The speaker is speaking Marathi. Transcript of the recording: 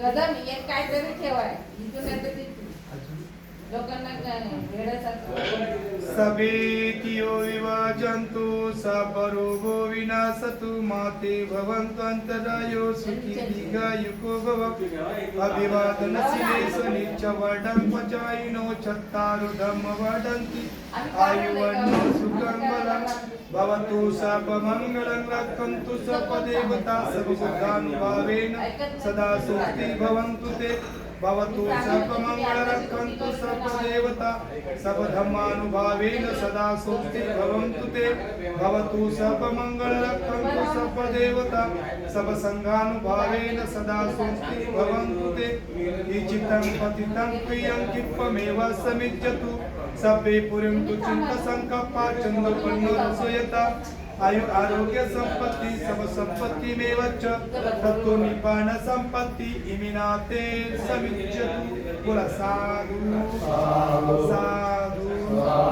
कदम एक काहीतरी ठेवाय. इथून येतं लोकांना सभेतियो विवाचन्तु सपरोगो विनाशतु माते भवन्तु अन्तरायो सुखी दीर्घायुको भव. अभिवादन शिवेश नित्यवडं पचायिनो चत्तारो धम्म वदन्ति आयुवन्नो सुखं बलं भवतु सपमङ्गलं रक्षन्तु सपदेवता सर्वबुद्धानुभावेन सदा सुस्ति भवन्तु ते भवतु सर्वमङ्गलरक्षन्तु सर्वदेवता सर्वधर्मानुभावेन सदा स्वस्ति भवन्तु ते भवतु सर्वमङ्गलरक्षन्तु सर्वदेवता सर्वसङ्घानुभावेन सदा स्वस्ति भवन्तु ते इचितं पतितं प्रियं किप्पमेव समिज्यतु सर्वे चंद्र पन्न रसयता आयु आरोग्य संपत्ति सब संपत्तिमेव च तत्तो निपान संपत्ति इमिनाते समिच्छतु। कुल साधु साधु। साधु।